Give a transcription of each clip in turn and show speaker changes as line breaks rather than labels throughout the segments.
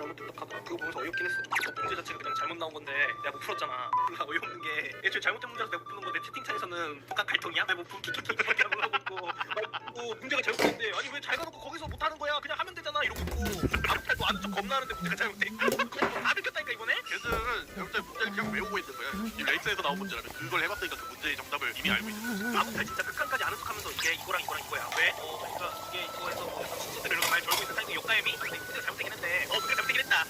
잘못됐다 하더라. 그거 보면서 어이없긴 했어. 그 문제 자체가 그냥 잘못 나온 건데 내가 못 풀었잖아. 나 어이없는 게 애초에 잘못된 문제라서 내가 못 푸는 건데 채팅창에서는 북한 갈통이야? 내가 못 푸는 안 올라오고 있고 어, 문제가 잘못됐는데 아니 왜 잘 가놓고 거기서 못하는 거야? 그냥 하면 되잖아 이러고 있고 아무 탈도 아는 척 겁나 하는데 문제가 잘못돼. 다 들켰다니까 이번에?
걔들은 여러분들 문제를 그냥 외우고 있는 거야 이 레이튼에서 나온 문제라면 그걸 해봤으니까 그 문제의 정답을 이미 알고 있는 거지
아무 탈 진짜 극한까지 아는 척하면서 이게 이거랑 이거랑 이거야. 왜? 어 그러니까 이게 이거에서 뭐 진짜 이런 거말 걸고 있는 타이밍 욕가엠이 근데 문제가 잘못되긴 했는데 어 문제가 잘못되긴 했다.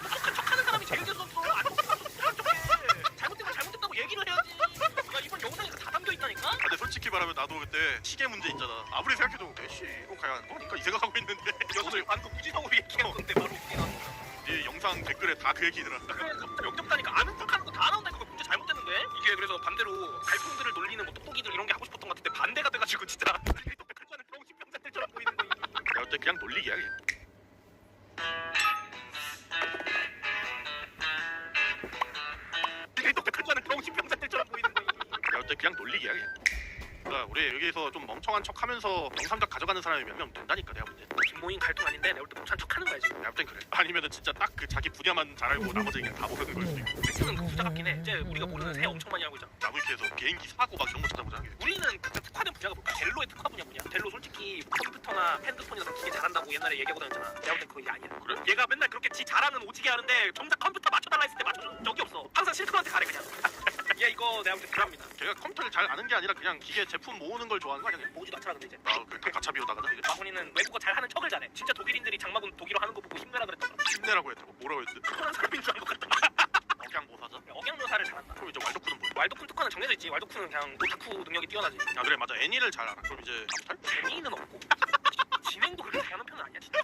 똑똑한 척하는 사람이 제일 재수 없어. 안 똑똑한 척해. 잘못된 건 잘못됐다고 얘기를 해야지. 야 이번 영상에 다 담겨 있다니까.
아, 근데 솔직히 말하면 나도 그때 시계 문제 있잖아. 아무리 생각해도 에이씨 이거 가야 하는 거니까 이 생각하고 있는데.
오늘 방금 무지성으로 얘기한 건데 바로 웃긴 거.
이 영상 댓글에 다 그 얘기더라
역겹다니까. 아는 척하는 거 다 나온다니까 그거 문제 잘못됐는데? 이게 그래서 반대로 갈풍들을 놀리는 뭐 똑똑이들 이런 게 하고 싶었던 것 같은데 반대가 돼가지고 진짜. 병신병자들처럼 보이는 거이
내가 볼때 그냥 놀리기야 그냥.
되게 똑똑할 줄 아는 병신병자들처럼 보이는 거이
내가 그냥 놀리기야 그냥 우리 여기서 좀 멍청한 척하면서 영상각 가져가는 사람이 몇 명 된다니까 내가
모인 갈통 아닌데 내가 볼때 멍청한 척하는 거야 지금
볼땐 그래 아니면은 진짜 딱 그 자기 분야만 잘 알고 나머지 그냥 다 모르는 걸 수도 있고
팩트는 그 부자 같긴 해 이제 우리가 모르는 새 엄청 많이 알고 있잖아
나무위키에서 개인기 사고 막 이런 거 찾아보자
우리는 그 특화된 분야가 뭘까? 델로의 특화 분야 뭐냐? 델로 솔직히 컴퓨터나 핸드폰이나 기계 잘한다고 옛날에 얘기하고 다녔잖아. 내가 볼땐 그거 얘 아니야.
그래?
얘가 맨날 그렇게 지 잘하는 오지게 하는데 정작 컴퓨터 맞춰달라 했을 때 맞춰준 적이 없어. 항상 실컷한테 가래 그냥. 얘 이거 내가 볼때 불합니다.
걔가 컴퓨터를 잘 아는 게 아니라 그냥 기계 제품 모으는 걸 좋아하는 거 아니야?
모지도 않더라는데 이제.
아그 가차 비우다가 이제
마훈이는 외국어 잘하는 척을 잘해. 진짜 독일인들이 장마군 독일어 하는 거 보고 힘내라 그랬더라.
힘내라고 했다고 뭐라고 했지?
특화한 사람인 줄알것 같다.
억양 못 하자?
억양 묘사를 잘한다.
그럼 이제 왈도쿠는 뭐야?
왈도쿤 특화는 정해져 있지. 왈도쿤은 그냥 오타쿠 능력이 뛰어나지.
아 그래 맞아 애니를 잘 알아 그럼 이제 암탈?
재미는 없고. 진행도 그렇게 잘하는 편은 아니야 진짜.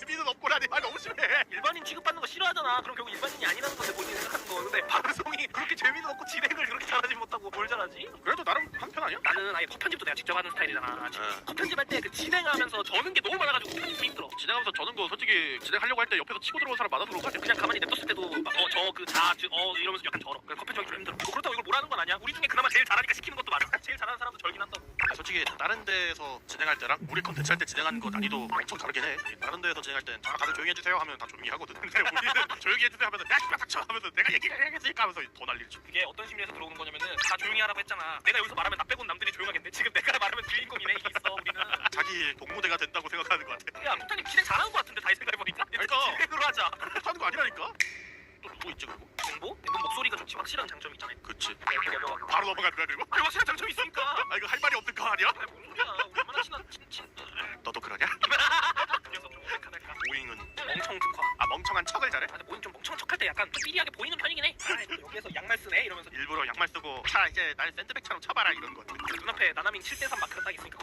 재미는 없고라니 아 너무 심해
일반인 취급받는 거 싫어하잖아. 그럼 결국 일반인이 아니라는 건데 본인이 생각하는 거. 근데 방송이 그렇게 재미는 없고 진행을 그렇게 잘하지 못하고 뭘 잘하지?
그래도 나름 한 편 아니야?
나는 아예 컷 편집도 내가 직접 하는 스타일이잖아.
네.
컷 편집할 때 그 진행하면서 저는 게 너무 많아가지고 편집이 힘들어.
진행하면서 저는 거 솔직히 진행하려고 할 때 옆에서 치고 들어온 사람 많아서 그런 거 같아
그냥 가만히 냅뒀을 때도 어저그자어 이러면서 약간 절어. 그래서 컷 편집하기 좀 힘들어. 뭐 그렇다고 이걸 뭐라는 건 아니야. 우리 중에 그나마 제일 잘하니까 시키는 것도 맞아. 제일 잘하는 사람도 절긴 한다고.
솔직히 다른 데에서 진행할 때랑 우리 컨텐츠 할 때 진행하는 거 난이도 엄청 다르긴 해 다른 데에서 진행할 땐 아, 다들 조용히 해주세요 하면 다 조용히 하거든 근데 우리는 조용히 해주세요 하면 야 씨발 닥쳐 하면서 내가 얘기를 해야겠으니까 하면서 더쳐
이게 어떤 심리에서 들어오는 거냐면은 다 조용히 하라고 했잖아. 내가 여기서 말하면 나 빼고는 남들이 조용하겠네. 지금 내가 말하면 주인공이네. 이게 있어 우리는.
자기 동무대가 된다고 생각하는 것 같아
야 무타님 진행 잘하는 것 같은데 다시 생각해보니까.
그러니까.
진행으로 하자.
하는 거 아니라니까 또 누구 있지 그리고?
공보? 이건 목소리가 좋지 확실한 장점이 있잖아.
그치
넘어가.
바로 거야 그리고?
아니 확실한 장점이 있으니까.
아 이거 할 말이 없는 거 아니야?
아니 뭔 소리야. 얼마나 친한 친 친.
너도 그러냐?
이 녀석 좀 어색하달까.
모잉은
멍청 특화.
아 멍청한 척을 잘해?
아 근데 모임 좀 멍청한 척할 때 약간 좀 삐리하게 보이는 편이긴 해. 아 여기에서 양말 쓰네 이러면서
일부러 양말 쓰고 자 이제 날 샌드백처럼 쳐봐라 이런
거그 눈앞에 나나밍 7대3 마크가 딱 있으니까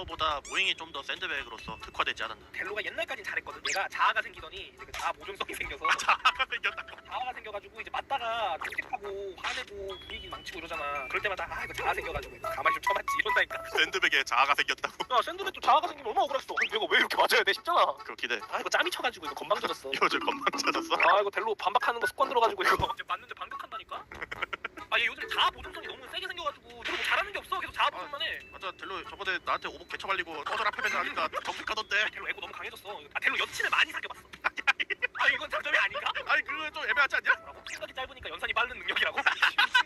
델러보다 모잉이 좀 더 샌드백으로서 특화되지 않았나?
델로가 옛날까진 잘했거든. 얘가 자아가 생기더니 이제 그 자아 모종성이 생겨서
자아가 생겼다
자아가 생겨가지고 이제 맞다가 택택하고 화내고 분위기 망치고 이러잖아. 그럴 때마다 아 이거 자아 생겨가지고 이거 가만히 좀 쳐봤지 이런다니까.
샌드백에 자아가 생겼다고
야 샌드백도 자아가 생기면 얼마나 억울했어. 내가 왜 이렇게 맞아야 돼 싶잖아.
그렇긴 해
아 이거 짬이 쳐가지고 이거 건방져졌어.
요즘 건방 져졌어
아 이거 델로 반박하는 거 습관 들어가지고 이거 이제 맞는데 반격한다니까? 아 얘 요즘 자아 보존성이 너무 세게 생겨가지고 저거 뭐 잘하는 게 없어 계속 자아 보존만 해
맞아 델로 저번에 나한테 오복 개쳐 발리고 꺼져라 패배자 하니까 정색하던데
델로 애고 너무 강해졌어 아 델로 여친을 많이 사귀어봤어 아 이건 장점이 아닌가?
아니 그거 좀 애매하지 않냐?
뭐라고? 생각이 짧으니까 연산이 빠른 능력이라고?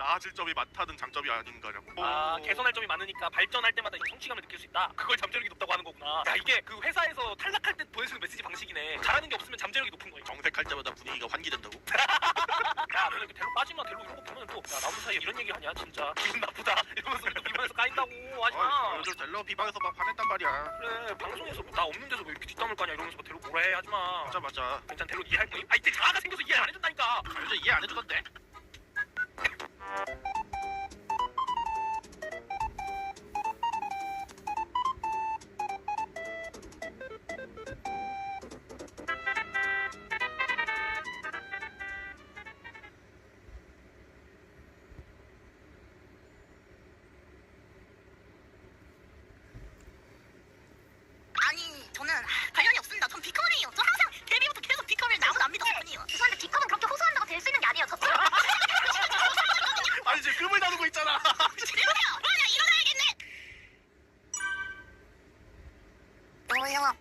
나아질 점이 많다는 장점이 아닌가냐고.
아 개선할 점이 많으니까 발전할 때마다 이 성취감을 느낄 수 있다. 그걸 잠재력이 높다고 하는 거구나. 야 이게 그 회사에서 탈락할 때 보내주는 메시지 방식이네. 잘하는 게 없으면 잠재력이 높은 거야
정색할 때마다 분위기가 환기된다고?
야 너네 그 델로 빠지마 델로 이런 거 보면 또야 나무 사이에 이런 얘기 하냐 진짜. 기분 나쁘다. 이러면서 비방에서 까인다고.
아,
하지마.
요즘 델로 비방에서 막 화냈단 말이야.
그래 방송에서 나 없는 데서 왜 이렇게 뒷담을 까냐 이러면서 막 뭐라 해 하지마.
맞아 맞아.
괜찮 델로 이해할 거임? 아 이때 자아가 생겨서 이해 안 해준다니까.
아, 요즘 이해 안 해주던데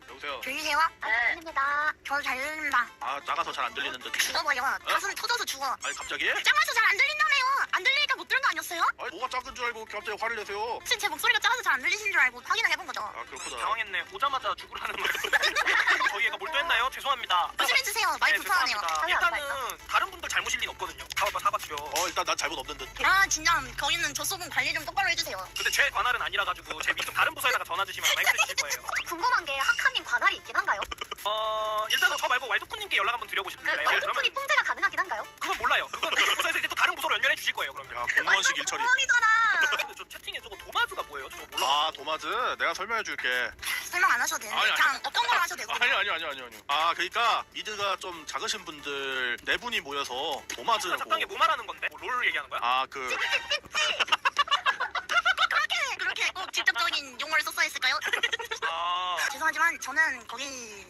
여보세요. 조용히 해와. 아,
네.
안됩니다. 저잘 들립니다.
아 나가서 잘 안 들리는데.
죽어버려. 어? 가슴 터져서 죽어.
아니 갑자기?
짱아서 잘 안 들린다. 아니었어요?
아니 뭐가 작은 줄 알고 갑자기 화를 내세요
혹시 제 목소리가 작아서 잘 안 들리신 줄 알고 확인을 해본 거죠.
아 그렇구나
당황했네. 오자마자 죽으라는 말. 저희 애가 몰두했나요? 죄송합니다.
조심해주세요. 많이
네,
불편하네요.
죄송합니다. 일단은 다른 분들 잘못일 리는 없거든요. 사과가 사과죠.
어 일단 난 잘못 없는 듯
아 진짜 거기는 조소분 관리 좀 똑바로 해주세요.
근데 제 관할은 아니라 가지고 제 밑에 다른 부서에다가 전화 주시면 아마 힘드실 거예요.
궁금한 게 하카님 관할이 있긴 한가요?
어 일단은 저 말고 왈도쿠님께 연락 한번 드려보고
그 왈도쿤이 통제가 가능하긴 한가요?
그건 몰라요. 그건 그 부서에서 이제
야 공무원식 일처리
뻥이잖아.
근데 저 채팅에 저거 도마즈가 뭐예요? 저거 몰라.
아 도마즈 내가 설명해 줄게
설명 안 하셔도 되는데
아니, 아니.
그냥 어떤 걸로 하셔도 되고.
아니 아니 아니 아니 아니 아 그러니까 미드가 좀 작으신 분들 네 분이 모여서 도마즈라고
적당히 뭐 말하는 건데? 뭐롤 얘기하는 거야?
아 그
그렇게 그렇게 꼭 직접적인 용어를 썼어야 했을까요?
아
죄송하지만 저는 거기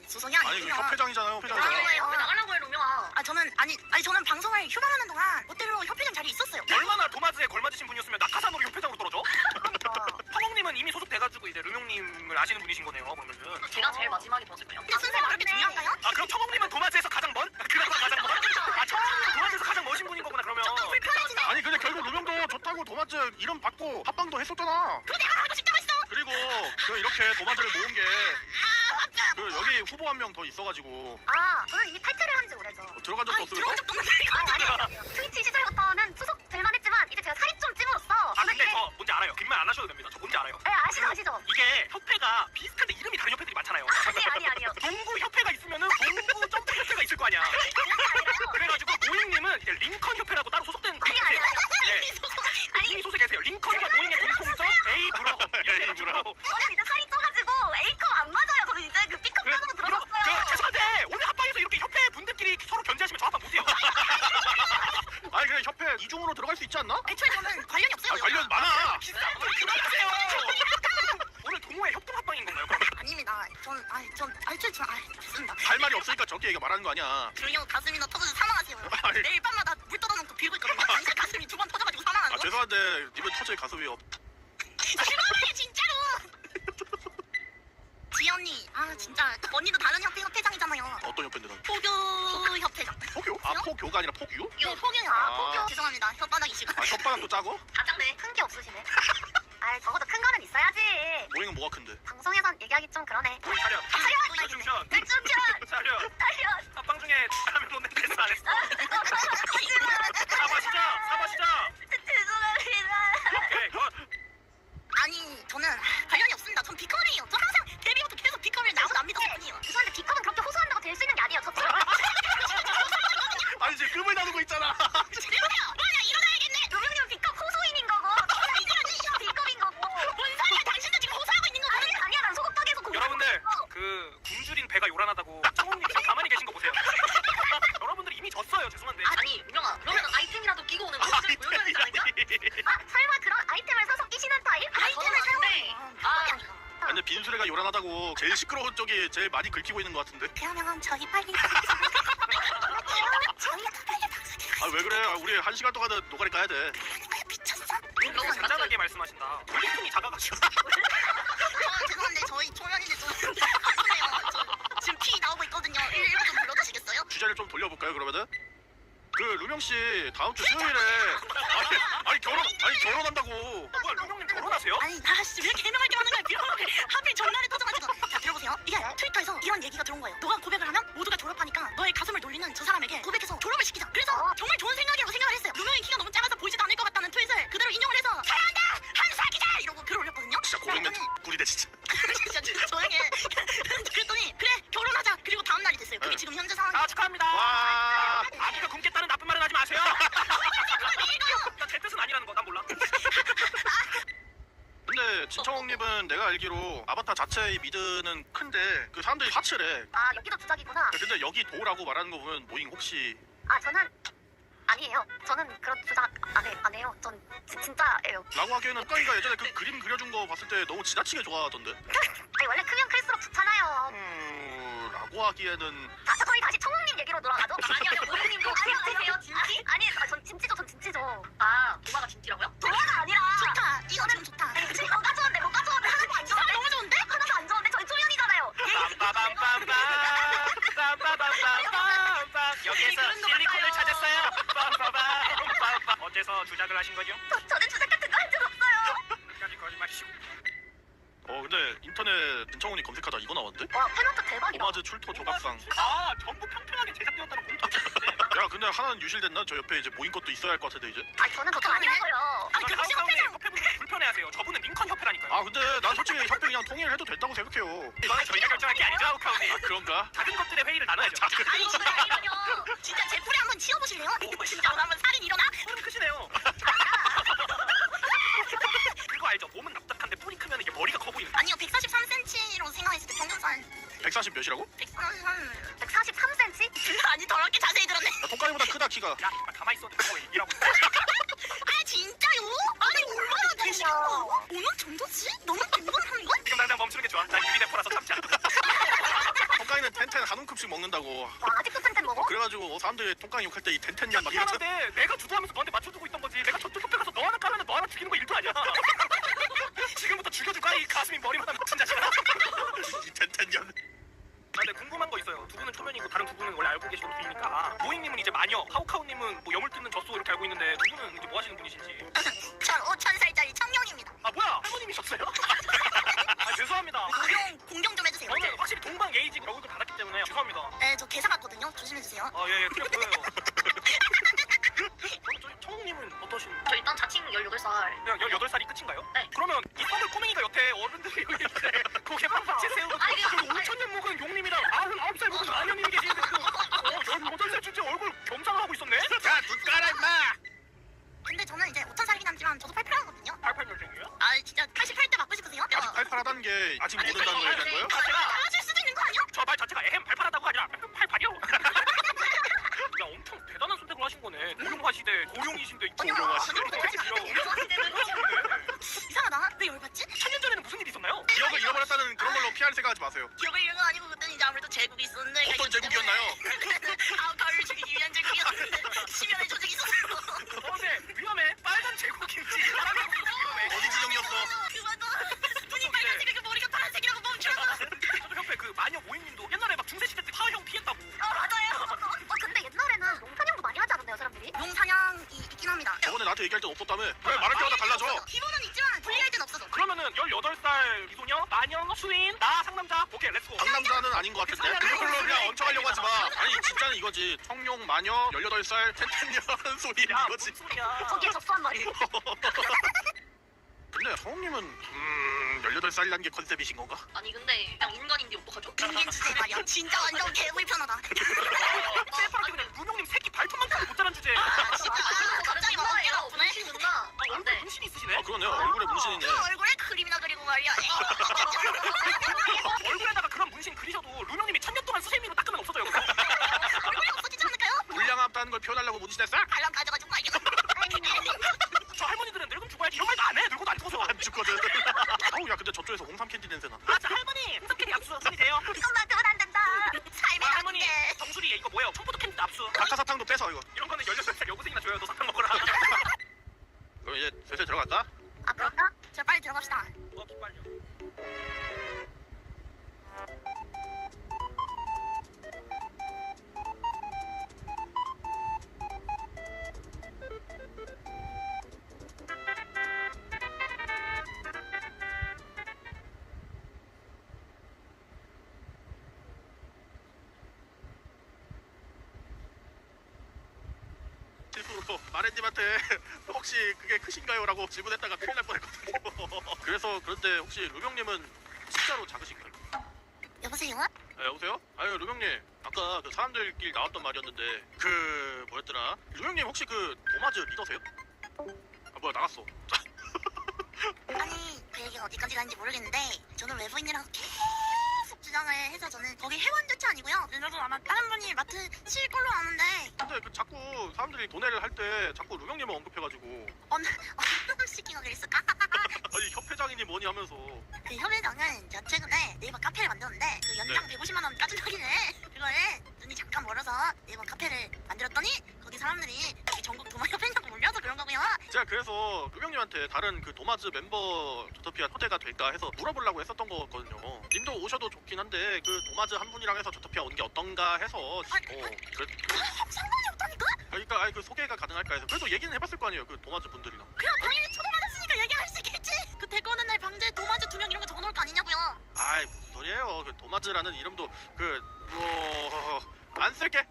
소속이
아니 그
아니고요.
협회장이잖아요 협회장이잖아
아니에요.
왜 나가라고 해 루명아
아 저는 아니 아니 저는 방송을 휴방하는 동안 롯데로 협회장 자리 있었어요.
얼마나 도마즈에 걸맞으신 분이었으면 낙하산으로 협회장으로 떨어져?
그러니까
성홍님은 이미 소속돼가지고 이제 르명님을 아시는 분이신 거네요. 그러면은.
제가 제일 마지막에?
근데 순서가 그렇게 중요한가요?
아 그럼 청홍님은 도마즈에서 가장 먼? 그나마 가장 먼? 아 청홍님은 도마즈에서 가장 멋진 분인 거구나 그러면.
조금 불편해지네.
아니 근데 결국 루명도 좋다고 도마즈 이름 받고 합방도 했었잖아
그거 내가 하고 싶다고 했어.
그리고 그 이렇게 도마즈를 모은 게 그 여기 후보 한 명 더 있어가지고
아 저는 이미 탈퇴를 한 지 오래죠
뭐 들어간 적도
아니
없어요
들어온 적도 없는데
아니 아니 아니요. 트위치 시절부터는 투속될 만 했지만 이제 제가 살이 좀 찌물었어
아 근데 저 뭔지 알아요. 빈말 안 하셔도 됩니다. 저 뭔지 알아요.
네 아시죠 아시죠?
이게 협회가 비슷한데 이름이 다른 협회들이 많잖아요.
아니 아니 아니요
동구 협회가 있으면은 동구 점프 협회가 있을 거 아니야. 그래가지고 모잉님은 이제 링컨 협회라고 따로 소속된
아니 아니 아니
예. 이미 소속에 계세요. 링컨과 모잉의 공통점 A 브로.
A 브로.
저는 이제 살이 쪄가지고 A컵 안 맞아요 저는 이제 그 B컵
그,
따로
그,
들어갔어요
죄송한데 오늘 합방에서 이렇게 협회 분들끼리 서로 견제하시면 저 합방 못해요.
아니 그냥 협회 이중으로 들어갈 수 있지 않나?
애초에 저는 관련이 없어요.
아 관련 많아
비싼 걸 그만하세요. 오늘 동호회 협동 합방인 건가요? 그럼?
아닙니다. 전 아니 전 애초에 전 아니 됐습니다.
할 말이 없으니까 말하는 거 아니야
조용 가슴이나 터져서 사망하세요.
아니.
내일 밤마다 물 떠다놓고 빌고 있거든요. 진짜 가슴이 두 번 터져가지고 사망하는
아
거.
죄송한데 님은 터질 가슴이 없
그만해 진짜로. 지혜 언니, 아 진짜 언니도 다른 협회 협회장이잖아요.
어떤 협회인데 넌?
포교 협회장.
포교? 아 포교가 아니라 포규?
요 포교요.
아.
포교. 죄송합니다. 혓바닥이시고.
아 혓바닥도 짜고?
가장네 큰 게 없으시네 아 적어도 큰 거는 있어야지
모잉은 뭐가 큰데?
방송에선 얘기하기 좀 그러네
우리 차렷.
아,
중션.
백준편
차렷. 중에 사람을 못 낸다는 안 했어. 사과시죠. 사과시죠.
죄송합니다
오케이 굿.
아니 저는 관련이 없습니다. 전 비컴이에요. 저 항상 데뷔부터 계속 비컴을 나무도 안 믿었을 뿐이에요.
죄송한데 B컵은 그렇게 호소한다고 될 수 있는 게 아니에요 저처럼
아니 지금 금을 나누고 있잖아 죄송해요. 제일 시끄러운 쪽이 제일 많이 긁히고 있는 것 같은데
그러면 저희 빨리 저희가 더 빨리 방송해.
아왜 그래 아, 우리 한 시간 동안은 노가리 까야 돼
미쳤어?
너무 잔잔하게 말씀하신다. 볼륨이 작아가지고.
저 죄송한데 저희 초면인데 좀 아슬해요. 저 지금 피 나오고 있거든요. 119 좀 불러주시겠어요?
주제를 좀 돌려볼까요 그러면은? 그 루명 씨 다음 주 수요일에 아니, 아니 결혼 아니 결혼한다고
뭐야 루명님 결혼하세요?
아니 나씨 왜 이렇게 해명할 게 많은 거야 하필 전날에 터져가지고 보세요 이게 트위터에서 이런 얘기가 들어온 거예요. 너가 고백을 하면 모두가 졸업하니까 너의 가슴을 놀리는 저 사람에게 고백해서 졸업을 시키자. 그래서
어.
정말 좋은 생각이라고 생각을 했어요. 루명이 키가 너무 작아서 보이지도 않을 것 같다는 트윗을 그대로 인용을 해서 사랑한다! 한 사귀자 이러고 글을 올렸거든요.
진짜 고백 멘트
그랬더니
꿀이네 진짜.
진짜 조용히 해. 그랬더니 그래 결혼하자. 그리고 다음 날이 됐어요. 그게
네.
지금 현재 상황이
아 축하합니다.
와.
아기가 굶겠다는 나쁜 말은 하지 마세요. 나제 뜻은 아니라는 거 난 몰라.
진청님은 내가 알기로 아바타 자체의 미드는 큰데 그 사람들이 하츠래
아 여기도 주작이구나.
근데 여기 도라고 말하는 거 보면 모잉 혹시
아 저는 아니에요. 저는 그런 주작 안, 해, 안 해요. 전 지- 진짜예요.
라고 하기에는 까이가? 예전에 그 그림 그려준 거 봤을 때 너무 지나치게 좋아하던데?
아니 원래 크면 클수록 좋잖아요.
음... 각오하기에는
다시 저희 다시 청웅님 얘기로 돌아가죠? 아니 아니 모모님도 진지세요 진지? 아, 아니 아, 전 진지죠 전 진지죠. 아 도마가 진지라고요? 도마가 아니라
좋다. 이거는 좋다.
지금 너 까져왔네 뭐 까져왔네. 하나도 안 좋은데 너무 좋은데? 하나도 안 좋은데 저희 초면이잖아요.
빰빰빰빰빰 빰빰빰 여기에서 실리콘을 찾았어요. 빰빰빰빰 어째서 주작을 하신 거죠?
저는 주
근데 인터넷 김창훈이 검색하다 이거 나왔는데?
와 팬아트 대박이다.
오마즈 출토 조각상
아 전부 평평하게 제작되었다는 공통점인데.
야 근데 하나는 유실됐나? 저 옆에 이제 모인 것도 있어야 할 것 같은데 이제
아 저는 그거 아니라고요.
아니 그 혹시
가운데
협회장
협회분 불편해하세요. 저분은 링컨 협회라니까요.
아 근데 난 솔직히 협회 그냥 통일을 해도 된다고 생각해요
이거는 저희가 결정할 게 아니죠, 아우카우님.
아 그런가?
작은 것들의 회의를 나눠야죠.
아니 진짜 진짜 제 풀에 한번 치워보실래요? 진짜 오늘 한번 살인 일어나?
소름 크시네요. 그거 알죠? 몸은 납작한데 뿔이 크면 이게 머리가 커 보이는.
아니요 143cm로 생각했을 때 평균선
140 몇이라고?
143
143cm?
아니 더럽게 자세히 들었네
야 통가리보다 크다 키가
야, 아, 가만히 있어도 그거 얘기라고.
아 진짜요? 아니 얼마나 되시고 어느 정도지? 너무 궁금한 걸?
지금 당장 멈추는 게 좋아. 난 유비대포라서 참지 않아.
통가리는 텐텐 한 움큼씩 먹는다고
와 아직도 텐텐 먹어?
그래가지고 어, 사람들이 통가리 욕할 때 이 텐텐년 막 이러잖아
미안한데 내가 주도하면서 너한테 맞춰주고 있던 거지. 내가 저쪽 협회 가서 너 하나 까면 너 하나 죽이는 거 일도 아니야. 지금부터 죽여줄까? 이 가슴이 머리만 하면 미친 자식아.
이 텐텐년
아, 근데 궁금한 거 있어요. 두 분은 초면이고 다른 두 분은 원래 알고 계시던 분이니까 모잉님은 이제 마녀, 하우카우님은 뭐 염을 뜯는 젖소 이렇게 알고 있는데 두 분은 이제 뭐 하시는 분이신지.
전 5천 살짜리 청룡입니다
아 뭐야 할머님이셨어요? 아 죄송합니다.
공경 공경 좀 해주세요
저는 확실히 동방 예의직 얼굴도 받았기 때문에 죄송합니다.
네 저 개사 같거든요 조심해 주세요
아예예 그래
아직 모른다는 걸 얘기한 거예요?
달라질 수도 있는 거 아니야?
저 말 자체가 에헴 팔팔하다고 아니라 팔팔이요. 야 엄청 대단한 선택을 하신 거네. 고용하시되 고용이신데
아니요.
고용하시되
이상하다 왜 열받지?
천년 전에는 무슨 일이 있었나요?
기억을 잃어버렸다는 그런 걸로 피할 생각하지 마세요
기억을 잃은 건 아니고 그때는 이제 아무래도 제국이 있었는데
어떤 제국이었나요?
아 가을 죽이기 위한 제국이었는데 심연의 조 용사냥이 있긴 합니다.
저번에 나한테 얘기할 땐 없었다며. 왜 말할 때마다 달라져.
기본은 있지만 분리할 땐 없어서.
그러면은 18살 미소녀, 마녀, 수인, 나 상남자. 오케이 렛츠고.
상남자는 아닌 것 같은데? 그걸로 그냥 얹혀가려고 하지 마. 아니 진짜는 이거지. 청룡 마녀 18살 텐텐년 소리
야
이거지.
소리야.
거기에 접수한 말이.
근데 성우님은 음 18살이라는 게 컨셉이신 건가?
아니 근데 그냥 인간인데 어떡하죠?
인간 주제 말이야. 진짜 완전 개불편하다.
셀프한테 그냥 루명님 새끼 발톱만 자란 주제.
아 진짜 아, 갑자기
문신 있나?
아,
안
얼굴
돼.
문신이 있으시네.
아 그러네요 얼굴에 문신 있네
그 얼굴에 그림이나 그리고 말이야
얼굴에다가 그런 문신 그리셔도 루명님이 천년 동안 수세미로 닦으면 없어져요.
얼굴이 없어지지 않을까요?
불량하다는 걸 표현하려고 문신했어? 마렌님한테 혹시 그게 크신가요? 라고 질문했다가 큰일 날 뻔했거든요 그래서 그런데 혹시 루명님은 진짜로 작으신가요?
여보세요?
아, 여보세요? 아유 루명님 아까 그 사람들끼리 나왔던 말이었는데 그 뭐였더라 루명님 혹시 그 도마즈 리더세요? 아 뭐야 나갔어
아니 그 얘기가 어디까지 가는지 모르겠는데 저는 외부인이라 주장을 해서 저는 거기 회원조차 아니고요. 그래서 아마 다른 분이 맡으실 걸로 아는데.
근데 그 자꾸 사람들이 도내를 할 때 자꾸 루명님을 언급해가지고.
어느 어느 시기가 그랬을까?
아니 협회장이니 뭐니 하면서.
그 협회장은 저 최근에 네이버 카페를 만들었는데 그 연장 150만 원 까진 하기네 그거에 눈이 잠깐 멀어서 네이버 카페를 만들었더니 거기 사람들이 여기 전국 도마 협회냐고 몰려서 그런 거고요
자 제가 그래서 루병님한테 다른 그 도마즈 멤버 조토피아 초대가 될까 해서 물어보려고 했었던 거거든요. 님도 오셔도 좋긴 한데 그 도마즈 한 분이랑 해서 조토피아 오는 게 어떤가 해서 어 그래
상관이 없다니까?
그러니까 아니 그 소개가 가능할까 해서 그래도 얘기는 해봤을 거 아니에요 그 도마즈 분들이랑.
그냥 당연히 초대받았으니까 얘기할 수 있겠지 그 대거는 날 방제 도마즈 두 명 이런 거 적어놓을 거 아니냐고요
아이 무슨 소리예요 그 도마즈라는 이름도 그뭐안 쓸게.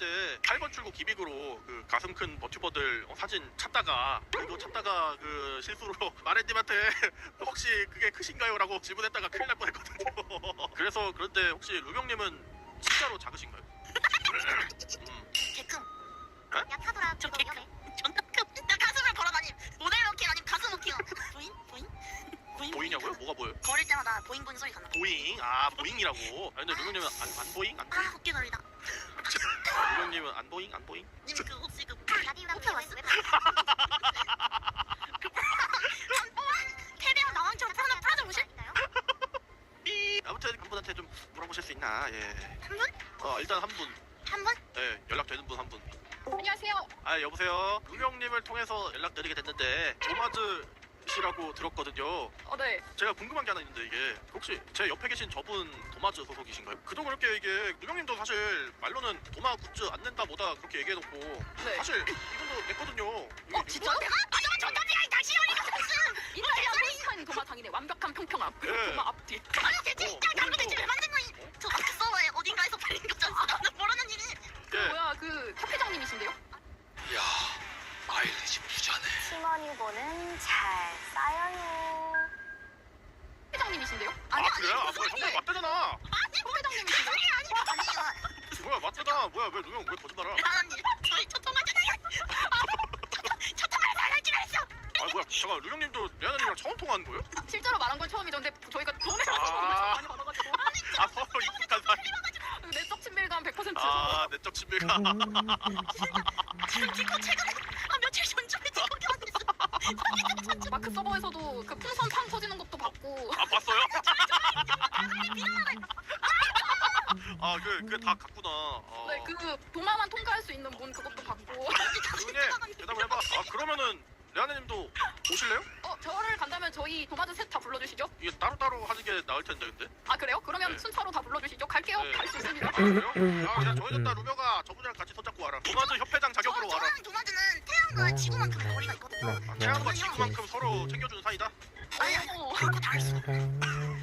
때 8번 출구 기빅으로 그 가슴 큰 버튜버들 어, 사진 찾다가, 그거 찾다가 그 실수로 마레님한테 혹시 그게 크신가요? 라고 질문했다가 큰일 날 뻔했거든요. 그래서 그런데 혹시 루병님은 진짜로 작으신가요? 음.
개큼
야 타더라.
저 개큼
위험해.
존나 큼 야, 가슴을 걸어다님 모델 워킹 아니면 가슴 워킹 보인? 보인? 보인?
보이냐고요? 뭐가 보여요?
걸을 때마다 보잉 보잉 소리 간다
보잉? 아, 보잉이라고. 아, 근데 루병님은 안, 안 보잉? 안 보잉?
아 어깨 넓이다
루병님은 안 보잉? 안 보잉?
님 그 혹시 그
라디오랑
뽑혀 왔어?
왜
패배한 나왕처럼 프라다 프라다 오실?
삐! 아무튼 한 분한테 좀 물어보실 수 있나? 예.
한 분?
어, 일단 한 분.
한 분?
예, 연락되는 분 한 분.
안녕하세요
아 여보세요 루명님을 통해서 연락드리게 됐는데 도마즈 씨라고 들었거든요
어네
제가 궁금한 게 하나 있는데 이게 혹시 제 옆에 계신 저분 도마즈 소속이신가요? 그도 그렇게 이게 루명님도 사실 말로는 도마 굿즈 안 낸다 뭐다 그렇게 얘기해놓고
네.
사실 이분도 냈거든요
어 진짜? 내가? 아 정답이야 이 다시 올리가 무슨
이탈리아 포스타인 도마당이네 완벽한 평평함 그리고
예.
도마 앞뒤
아니 대체
어,
야 당근 대체 왜 만든 거니? 저 박서에 어딘가에서 팔린 거잖아 나는 모르는 일이
그
예.
뭐야 그 협회장님이신데요?
야, 마일리지 부자네.
팀원유보는 잘 쌓여요.
협회장님이신데요?
아
아니
그래요? 아
무슨
뭐야 형님 맞대잖아?
아니 아니
뭐야 맞대잖아. 뭐야 왜 루명 왜 거짓말을
미안한 일 저희 초통을 잘할 줄 알았어
아 뭐야 잠깐 루명님도 레아나님이랑 처음 통화하는 거예요?
실제로 말한 건 처음이죠. 근데 저희가 도움에서
아.
많이 받아가지고.
아 서로 익숙한 사이
내적 친밀감
100%아 내적 친밀감.
디코 최근에
그
그게 다 갔구나. 어.
네, 그 도마만 통과할 수 있는 문 그것도 봤고
그게 대답을 해봐. 아 그러면은 레아나님도 오실래요?
어 저를 간다면 저희 도마즈 셋다 불러주시죠?
이게 따로 따로 하는 게 나을 텐데 근데.
아 그래요? 그러면
네.
순서로 다 불러주시죠 갈게요
네.
갈 수 있습니다
아 그래요? 야 그냥 정해졌다 루명아 저분이랑 같이 손잡고 와라. 도마즈 협회장 자격으로 와라.
저랑 도마즈는 태양과 지구만큼의 거리가 있거든요
아, 태양과 지구만큼 서로 챙겨주는 사이다.
아니
어.
그렇고 다를 수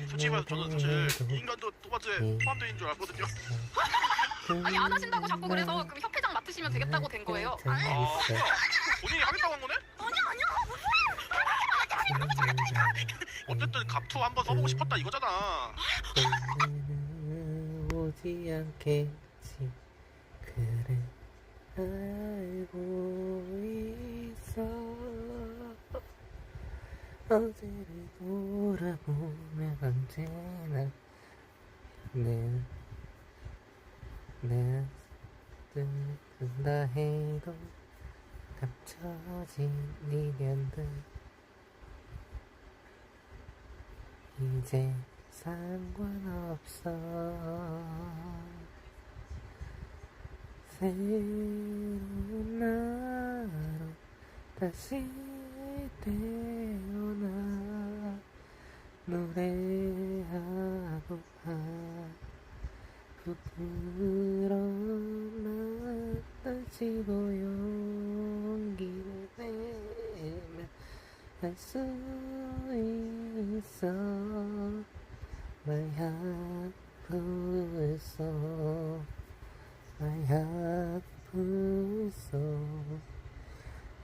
솔직히 말해서 저는 사실 이 인간도 도마즈에 포함되어 줄 알거든요.
아니 안 하신다고 자꾸 그래서 그럼 협회장 맡으시면 되겠다고 된 거예요.
아 뭐야? 본인이 하겠다고 한 거네?
아니야. 아니야
어쨌든 갑투 한번 써보고 싶었다 이거잖아.
오지 않겠지. 그래 알고 있어. 어제를 돌아보면 언제나 내, 내 뜬다 해도 감춰진 네 년들 이제 상관없어. 새로운 나로 다시 태어나 노래하고파 부끄러운 다시고 용기를 내면 할수 있어 My heart full so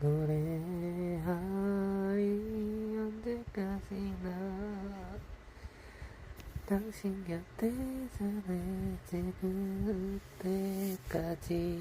노래하리 언제까지나 당신 곁에 살을지 그때까지